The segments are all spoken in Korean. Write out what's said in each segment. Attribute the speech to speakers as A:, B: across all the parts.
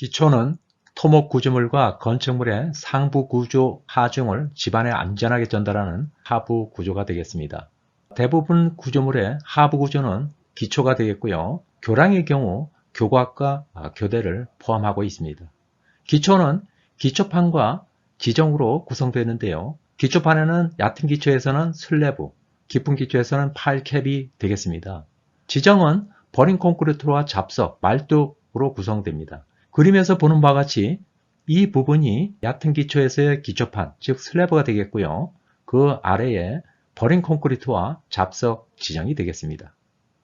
A: 기초는 토목 구조물과 건축물의 상부 구조 하중을 집안에 안전하게 전달하는 하부 구조가 되겠습니다. 대부분 구조물의 하부 구조는 기초가 되겠고요. 교량의 경우 교각과 아, 교대를 포함하고 있습니다. 기초는 기초판과 지정으로 구성되는데요. 기초판에는 얕은 기초에서는 슬래브, 깊은 기초에서는 파일캡이 되겠습니다. 지정은 버린 콘크리트와 잡석, 말뚝으로 구성됩니다. 그림에서 보는 바와 같이 이 부분이 얕은 기초에서의 기초판, 즉 슬래브가 되겠고요. 그 아래에 버린 콘크리트와 잡석 지정이 되겠습니다.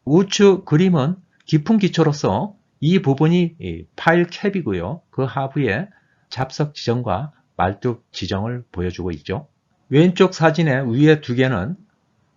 A: 우측 그림은 깊은 기초로서 이 부분이 파일 캡이고요. 그 하부에 잡석 지정과 말뚝 지정을 보여주고 있죠. 왼쪽 사진의 위에 두 개는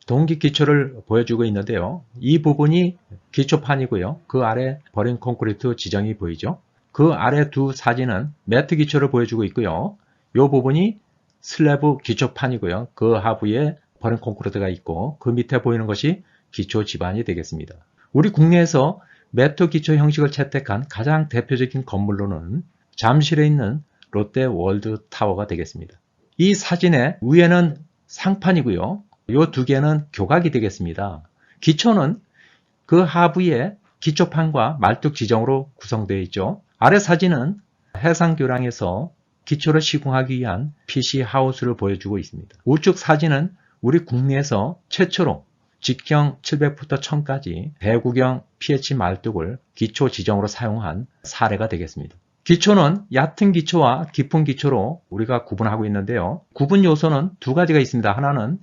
A: 동기 기초를 보여주고 있는데요. 이 부분이 기초판이고요. 그 아래 버린 콘크리트 지정이 보이죠. 그 아래 두 사진은 매트 기초를 보여주고 있고요. 이 부분이 슬래브 기초판이고요. 그 하부에 버린 콘크리트가 있고 그 밑에 보이는 것이 기초 지반이 되겠습니다. 우리 국내에서 매트 기초 형식을 채택한 가장 대표적인 건물로는 잠실에 있는 롯데 월드 타워가 되겠습니다. 이 사진의 위에는 상판이고요. 이두 개는 교각이 되겠습니다. 기초는 그 하부에 기초판과 말뚝 지정으로 구성되어 있죠. 아래 사진은 해상교량에서 기초를 시공하기 위한 PC 하우스를 보여주고 있습니다. 우측 사진은 우리 국내에서 최초로 직경 700부터 1000까지 대구경 pH 말뚝을 기초 지정으로 사용한 사례가 되겠습니다. 기초는 얕은 기초와 깊은 기초로 우리가 구분하고 있는데요. 구분 요소는 두 가지가 있습니다. 하나는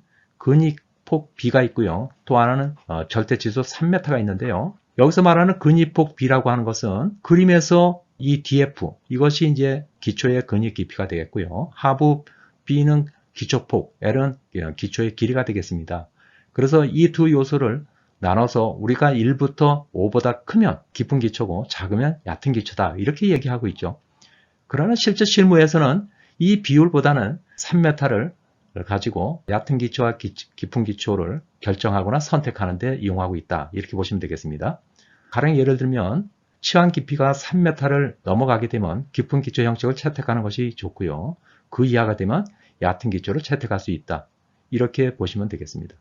A: 근입폭 B가 있고요. 또 하나는 어, 절대지수 3m가 있는데요. 여기서 말하는 근입폭 B라고 하는 것은 그림에서 이 DF 이것이 이제 기초의 근입 깊이가 되겠고요. 하부 B는 기초폭, L은 기초의 길이가 되겠습니다. 그래서 이 두 요소를 나눠서 우리가 1부터 5보다 크면 깊은 기초고 작으면 얕은 기초다 이렇게 얘기하고 있죠. 그러나 실제 실무에서는 이 비율보다는 3m를 가지고 얕은 기초와 깊은 기초를 결정하거나 선택하는 데 이용하고 있다 이렇게 보시면 되겠습니다. 가령 예를 들면 치환 깊이가 3m를 넘어가게 되면 깊은 기초 형식을 채택하는 것이 좋고요. 그 이하가 되면 얕은 기초를 채택할 수 있다. 이렇게 보시면 되겠습니다.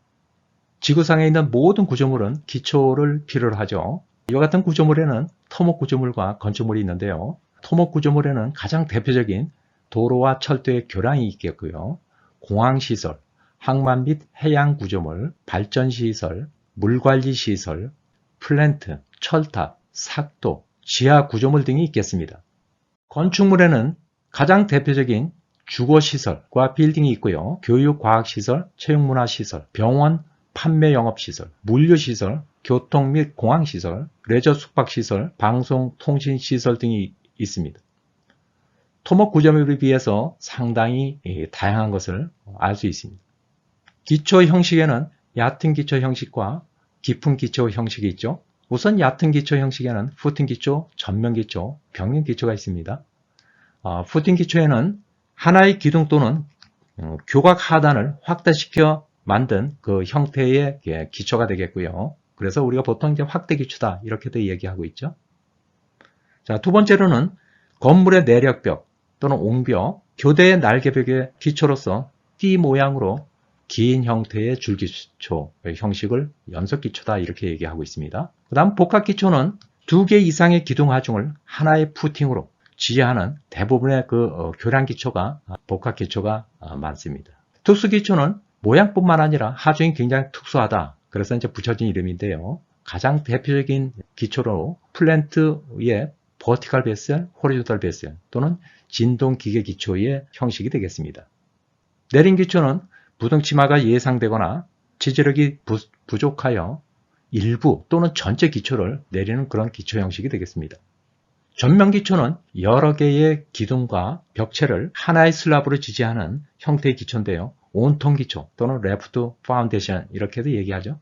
A: 지구상에 있는 모든 구조물은 기초를 필요로 하죠. 이와 같은 구조물에는 토목 구조물과 건축물이 있는데요. 토목 구조물에는 가장 대표적인 도로와 철도의 교량이 있겠고요. 공항시설, 항만 및 해양 구조물, 발전시설, 물관리시설, 플랜트, 철탑, 삭도, 지하 구조물 등이 있겠습니다. 건축물에는 가장 대표적인 주거시설과 빌딩이 있고요. 교육과학시설, 체육문화시설, 병원, 판매 영업시설, 물류시설, 교통 및 공항시설, 레저 숙박시설, 방송, 통신시설 등이 있습니다. 토목 구조물에 비해서 상당히 예, 다양한 것을 알 수 있습니다. 기초 형식에는 얕은 기초 형식과 깊은 기초 형식이 있죠. 우선 얕은 기초 형식에는 푸틴 기초, 전면 기초, 병행 기초가 있습니다. 어, 푸틴 기초에는 하나의 기둥 또는 어, 교각 하단을 확대시켜 만든 그 형태의 예, 기초가 되겠고요. 그래서 우리가 보통 이제 확대 기초다 이렇게도 얘기하고 있죠. 자, 두 번째로는 건물의 내력벽 또는 옹벽, 교대의 날개벽의 기초로서 띠 모양으로 긴 형태의 줄기초 형식을 연속기초다 이렇게 얘기하고 있습니다. 그 다음 복합기초는 두 개 이상의 기둥 하중을 하나의 푸팅으로 지휘하는 대부분의 그 어, 교량기초가 복합기초가 어, 많습니다. 특수기초는 모양뿐만 아니라 하중이 굉장히 특수하다. 그래서 이제 붙여진 이름인데요. 가장 대표적인 기초로 플랜트의 버티컬 베셀, 호리조탈 베셀 또는 진동 기계 기초의 형식이 되겠습니다. 내린 기초는 부등치마가 예상되거나 지지력이 부, 부족하여 일부 또는 전체 기초를 내리는 그런 기초 형식이 되겠습니다. 전면 기초는 여러 개의 기둥과 벽체를 하나의 슬랍으로 지지하는 형태의 기초인데요. 온통 기초 또는 레프트 파운데이션 이렇게도 얘기하죠.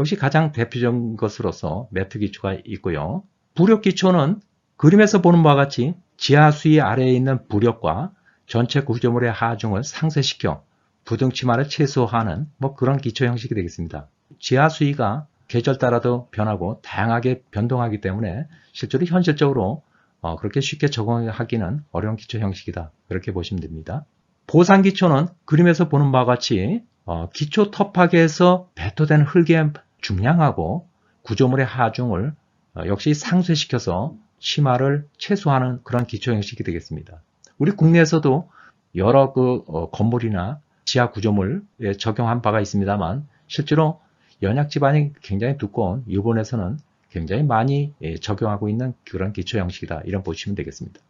A: 역시 가장 대표적인 것으로서 매트 기초가 있고요. 부력 기초는 그림에서 보는 바와 같이 지하 수위 아래에 있는 부력과 전체 구조물의 하중을 상쇄시켜 부등치마를 최소화하는 뭐 그런 기초 형식이 되겠습니다. 지하 수위가 계절 따라도 변하고 다양하게 변동하기 때문에 실제로 현실적으로 어, 그렇게 쉽게 적용하기는 어려운 기초 형식이다. 그렇게 보시면 됩니다. 보상 기초는 그림에서 보는 바와 같이 어, 기초 터파계에서 배토된 흙의 중량하고 구조물의 하중을 어, 역시 상쇄시켜서 심화를 최소화하는 그런 기초 형식이 되겠습니다. 우리 국내에서도 여러 그 어, 건물이나 지하 구조물에 적용한 바가 있습니다만 실제로 연약 지반이 굉장히 두꺼운 일본에서는 굉장히 많이 예, 적용하고 있는 그런 기초 형식이다. 이런 보시면 되겠습니다.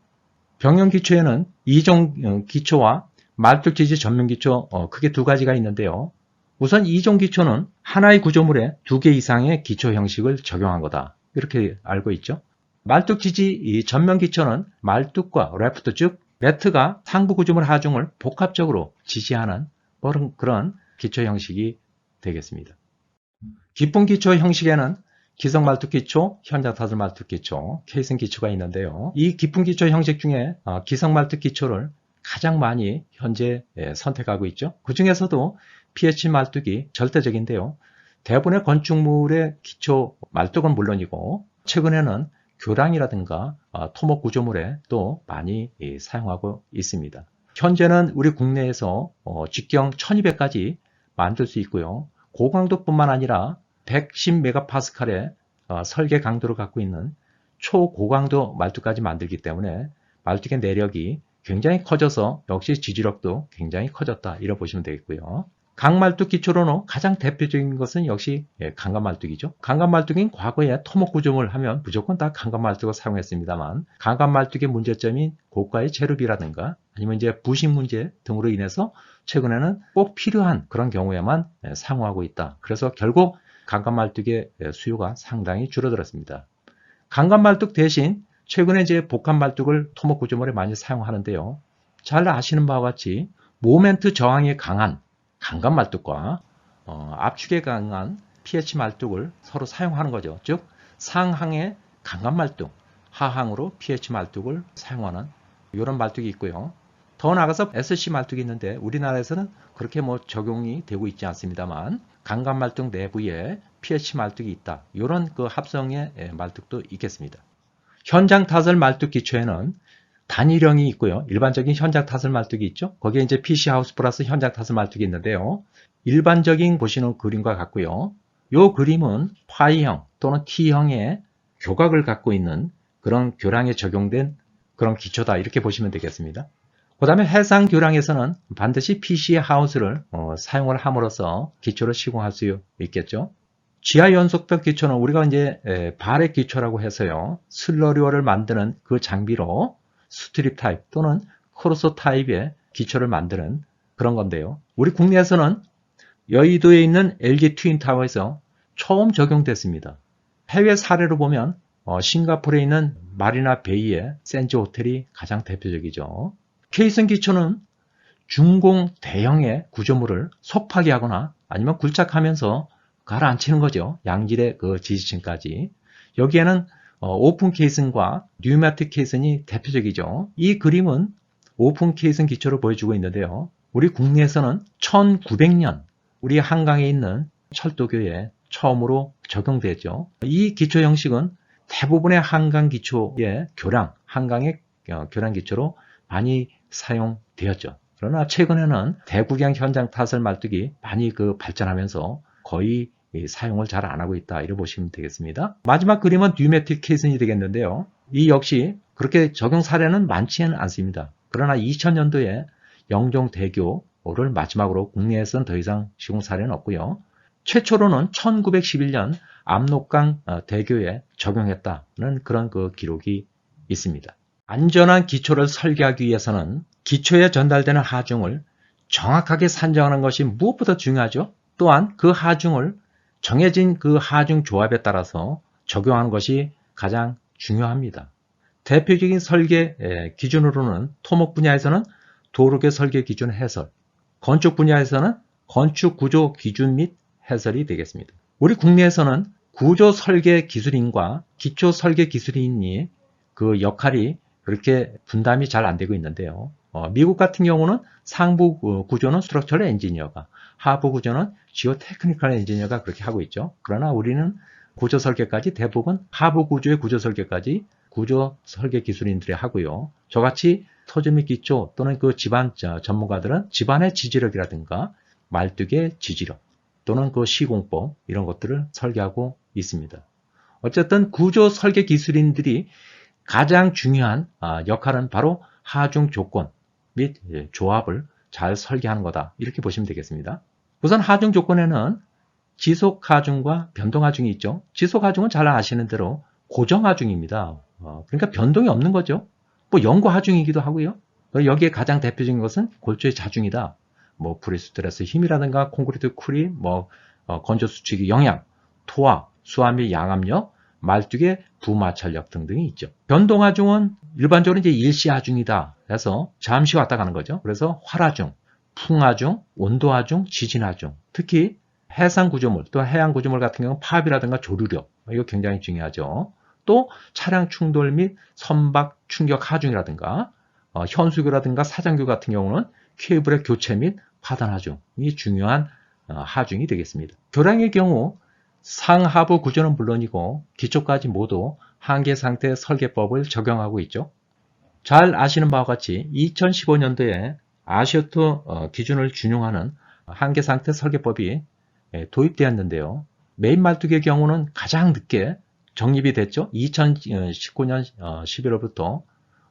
A: 병영 기초에는 이종 어, 기초와 말뚝 지지 전면 기초 어, 크게 두 가지가 있는데요. 우선 이종 기초는 하나의 구조물에 두 개 이상의 기초 형식을 적용한 거다. 이렇게 알고 있죠. 말뚝지지 전면 기초는 말뚝과 레프트 즉 매트가 상부 구조물 하중을 복합적으로 지시하는 그런, 기초 형식이 되겠습니다. 기본 기초 형식에는 기성 말뚝 기초, 현장 타설 말뚝 기초, 케이슨 기초가 있는데요. 이 깊은 기초 형식 중에 어, 기성 말뚝 기초를 가장 많이 현재 예, 선택하고 있죠. 그 중에서도 pH 말뚝이 절대적인데요. 대부분의 건축물의 기초 말뚝은 물론이고 최근에는 교량이라든가 어, 토목 구조물에 또 많이 예, 사용하고 있습니다. 현재는 우리 국내에서 어, 직경 1200까지 만들 수 있고요. 고강도뿐만 아니라 110메가파스칼의 어, 설계 강도를 갖고 있는 초고강도 말뚝까지 만들기 때문에 말뚝의 내력이 굉장히 커져서 역시 지지력도 굉장히 커졌다 이렇게 보시면 되겠고요. 강말뚝 기초로는 가장 대표적인 것은 역시 예, 강간말뚝이죠. 강간말뚝인 과거에 토목 구조물 하면 무조건 다 강간말뚝을 사용했습니다만 강간말뚝의 문제점인 고가의 체류비라든가 아니면 이제 부식 문제 등으로 인해서 최근에는 꼭 필요한 그런 경우에만 예, 사용하고 있다. 그래서 결국 강간말뚝의 예, 수요가 상당히 줄어들었습니다. 강간말뚝 대신 최근에 이제 복합말뚝을 토목 구조물에 많이 사용하는데요. 잘 아시는 바와 같이 모멘트 저항이 강한 강간 말뚝과 어, 압축에 강한 pH 말뚝을 서로 사용하는 거죠. 즉 상항의 강간 말뚝, 하항으로 pH 말뚝을 사용하는 이런 말뚝이 있고요. 더 나아가서 SC 말뚝이 있는데 우리나라에서는 그렇게 뭐 적용이 되고 있지 않습니다만 강간 말뚝 내부에 pH 말뚝이 있다. 이런 그 합성의 예, 말뚝도 있겠습니다. 현장 타설 말뚝 기초에는 단일형이 있고요. 일반적인 현장 타설 말뚝이 있죠. 거기에 이제 PC 하우스 플러스 현장 타설 말뚝이 있는데요. 일반적인 보시는 그림과 같고요. 이 그림은 파이형 또는 T형의 교각을 갖고 있는 그런 교량에 적용된 그런 기초다 이렇게 보시면 되겠습니다. 그 다음에 해상 교량에서는 반드시 PC 하우스를 어, 사용을 함으로써 기초를 시공할 수 있겠죠. 지하 연속벽 기초는 우리가 이제 에, 발의 기초라고 해서요. 슬러리워를 만드는 그 장비로 스트립 타입 또는 크로스 타입의 기초를 만드는 그런 건데요. 우리 국내에서는 여의도에 있는 LG 트윈타워에서 처음 적용됐습니다. 해외 사례로 보면 어, 싱가포르에 있는 마리나 베이의 센즈 호텔이 가장 대표적이죠. 케이슨 기초는 중공 대형의 구조물을 속파기 하거나 아니면 굴착하면서 가라앉히는 거죠. 양질의 그 지지층까지. 여기에는 어, 오픈 케이슨과 뉴마틱 케이슨이 대표적이죠. 이 그림은 오픈 케이슨 기초로 보여주고 있는데요. 우리 국내에서는 1900년 우리 한강에 있는 철도교에 처음으로 적용되죠. 이 기초 형식은 대부분의 한강 기초의 교량, 한강의 어, 교량 기초로 많이 사용되었죠. 그러나 최근에는 대구경 현장 타설 말뚝이 많이 그 발전하면서 거의 사용을 잘 안 하고 있다. 이렇게 보시면 되겠습니다. 마지막 그림은 뉴메틱 케이슨이 되겠는데요. 이 역시 그렇게 적용 사례는 많지는 않습니다. 그러나 2000년도에 영종대교를 마지막으로 국내에서는 더 이상 시공 사례는 없고요. 최초로는 1911년 압록강 어, 대교에 적용했다는 그런 그 기록이 있습니다. 안전한 기초를 설계하기 위해서는 기초에 전달되는 하중을 정확하게 산정하는 것이 무엇보다 중요하죠. 또한 그 하중을 정해진 그 하중 조합에 따라서 적용하는 것이 가장 중요합니다. 대표적인 설계 기준으로는 토목 분야에서는 도로계 설계 기준 해설, 건축 분야에서는 건축 구조 기준 및 해설이 되겠습니다. 우리 국내에서는 구조 설계 기술인과 기초 설계 기술인이 그 역할이 그렇게 분담이 잘 안 되고 있는데요. 어, 미국 같은 경우는 상부 구- 구조는 스트럭처럴 엔지니어가, 하부 구조는 지오 테크니컬 엔지니어가 그렇게 하고 있죠. 그러나 우리는 구조 설계까지 대부분 하부 구조의 구조 설계까지 구조 설계 기술인들이 하고요. 저같이 토지 및 기초 또는 그 집안 저, 전문가들은 집안의 지지력이라든가 말뚝의 지지력 또는 그 시공법 이런 것들을 설계하고 있습니다. 어쨌든 구조 설계 기술인들이 가장 중요한 아, 역할은 바로 하중 조건 및 예, 조합을 잘 설계하는 거다. 이렇게 보시면 되겠습니다. 우선 하중 조건에는 지속 하중과 변동 하중이 있죠. 지속 하중은 잘 아시는 대로 고정 하중입니다. 어, 그러니까 변동이 없는 거죠. 뭐 영구 하중이기도 하고요. 여기에 가장 대표적인 것은 골조의 자중이다. 뭐 프리스트레스 힘이라든가 콘크리트 쿨이 뭐 어, 건조 수축이 영향, 토화, 수압 및 양압력, 말뚝의 부마찰력 등등이 있죠. 변동하중은 일반적으로 이제 일시하중이다. 그래서 잠시 왔다 가는 거죠. 그래서 활하중, 풍하중, 온도하중, 지진하중. 특히 해상 구조물 또 해양 구조물 같은 경우는 파업이라든가 조류력 이거 굉장히 중요하죠. 또 차량 충돌 및 선박 충격 하중이라든가 어, 현수교라든가 사장교 같은 경우는 케이블의 교체 및 파단 하중 이 중요한 어, 하중이 되겠습니다. 교량의 경우 상하부 구조는 물론이고 기초까지 모두 한계 상태 설계법을 적용하고 있죠. 잘 아시는 바와 같이 2015년도에 아시오트 어, 기준을 준용하는 한계 상태 설계법이 예, 도입되었는데요. 메인 말뚝의 경우는 가장 늦게 정립이 됐죠. 2019년 11월부터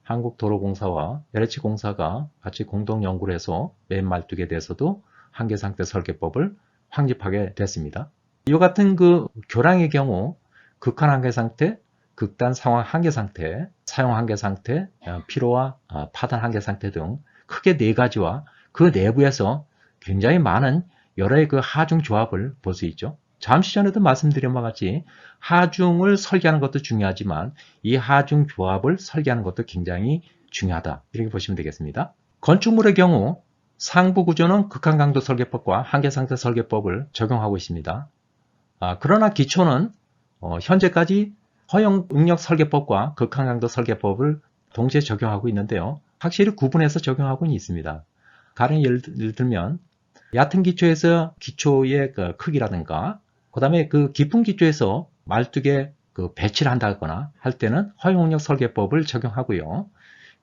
A: 한국도로공사와 LH공사가 같이 공동 연구를 해서 메인 말뚝에 대해서도 한계 상태 설계법을 확립하게 됐습니다. 이와 같은 그 교량의 경우 극한 한계 상태, 극단 상황 한계 상태, 사용 한계 상태, 어, 피로와 어, 파단 한계 상태 등 크게 네 가지와 그 내부에서 굉장히 많은 여러의 그 하중 조합을 볼 수 있죠. 잠시 전에도 말씀드린 바와 같이 하중을 설계하는 것도 중요하지만 이 하중 조합을 설계하는 것도 굉장히 중요하다. 이렇게 보시면 되겠습니다. 건축물의 경우 상부 구조는 극한 강도 설계법과 한계 상태 설계법을 적용하고 있습니다. 아, 그러나 기초는 어, 현재까지 허용 응력 설계법과 극한 강도 설계법을 동시에 적용하고 있는데요. 확실히 구분해서 적용하고는 있습니다. 가령 예를, 들- 들면 얕은 기초에서 기초의 그 크기라든가 그 다음에 그 깊은 기초에서 말뚝에 그 배치를 한다거나 할 때는 허용 응력 설계법을 적용하고요.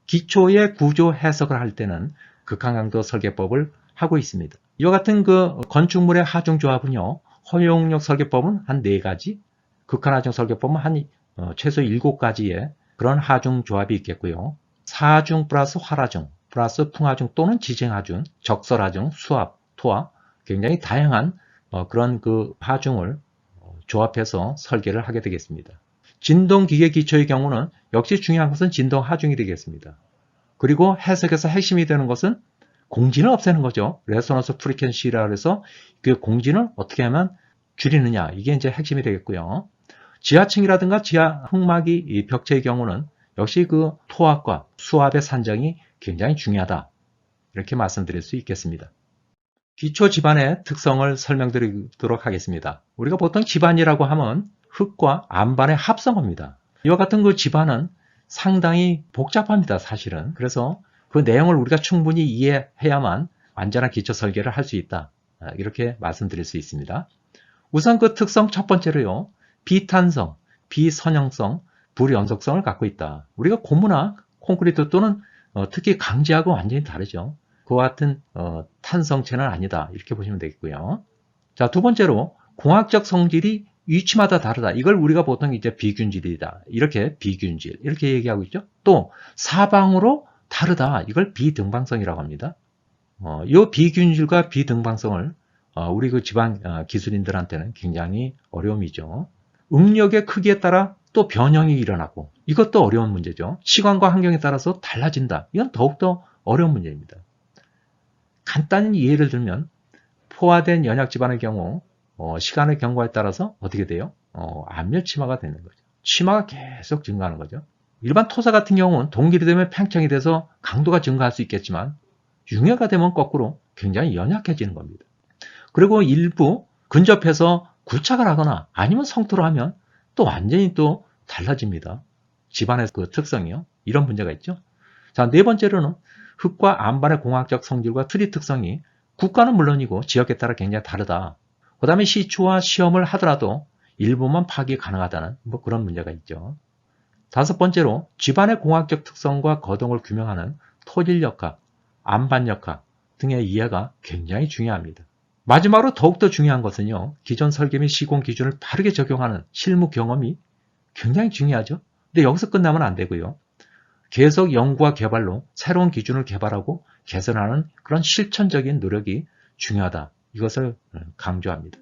A: 기초의 구조 해석을 할 때는 극한 강도 설계법을 하고 있습니다. 이와 같은 그 건축물의 하중 조합은요. 허용력 설계법은 한 4가지, 극한 하중 설계법은 한 어, 최소 7가지의 그런 하중 조합이 있겠고요. 사중 플러스 활하중, 플러스 풍하중 또는 지정하중, 적설하중, 수압, 토화 굉장히 다양한 어, 그런 그 하중을 어, 조합해서 설계를 하게 되겠습니다. 진동기계 기초의 경우는 역시 중요한 것은 진동 하중이 되겠습니다. 그리고 해석에서 핵심이 되는 것은 공진을 없애는 거죠. 레소넌스 프리퀀시라 그래서 그 공진을 어떻게 하면 줄이느냐 이게 이제 핵심이 되겠고요. 지하층이라든가 지하 흙막이 이 벽체의 경우는 역시 그 토압과 수압의 산정이 굉장히 중요하다. 이렇게 말씀드릴 수 있겠습니다. 기초 집안의 특성을 설명드리도록 하겠습니다. 우리가 보통 집안이라고 하면 흙과 안반의 합성어입니다. 이와 같은 그 집안은 상당히 복잡합니다, 사실은. 그래서 그 내용을 우리가 충분히 이해해야만 완전한 기초 설계를 할 수 있다. 아, 이렇게 말씀드릴 수 있습니다. 우선 그 특성 첫 번째로요. 비탄성, 비선형성, 불연속성을 갖고 있다. 우리가 고무나 콘크리트 또는 어, 특히 강지하고 완전히 다르죠. 그와 같은 어, 탄성체는 아니다. 이렇게 보시면 되겠고요. 자, 두 번째로 공학적 성질이 위치마다 다르다. 이걸 우리가 보통 이제 비균질이다. 이렇게 비균질 이렇게 얘기하고 있죠. 또 사방으로 다르다. 이걸 비등방성이라고 합니다. 어, 이 비균질과 비등방성을 어, 우리 그 지방 어, 기술인들한테는 굉장히 어려움이죠. 응력의 크기에 따라 또 변형이 일어나고 이것도 어려운 문제죠. 시간과 환경에 따라서 달라진다. 이건 더욱더 어려운 문제입니다. 간단히 예를 들면 포화된 연약 집안의 경우 어, 시간의 경과에 따라서 어떻게 돼요? 어, 암멸 치마가 되는 거죠. 치마가 계속 증가하는 거죠. 일반 토사 같은 경우는 동길이 되면 팽창이 돼서 강도가 증가할 수 있겠지만 융해가 되면 거꾸로 굉장히 연약해지는 겁니다. 그리고 일부 근접해서 굴착을 하거나 아니면 성토를 하면 또 완전히 또 달라집니다. 집안의 그 특성이요. 이런 문제가 있죠. 자, 네 번째로는 흙과 안반의 공학적 성질과 트리 특성이 국가는 물론이고 지역에 따라 굉장히 다르다. 그 다음에 시추와 시험을 하더라도 일부만 파악이 가능하다는 뭐 그런 문제가 있죠. 다섯 번째로 집안의 공학적 특성과 거동을 규명하는 토질 역학, 안반역학 등의 이해가 굉장히 중요합니다. 마지막으로 더욱더 중요한 것은요. 기존 설계 및 시공 기준을 바르게 적용하는 실무 경험이 굉장히 중요하죠. 근데 여기서 끝나면 안 되고요. 계속 연구와 개발로 새로운 기준을 개발하고 개선하는 그런 실천적인 노력이 중요하다. 이것을 강조합니다.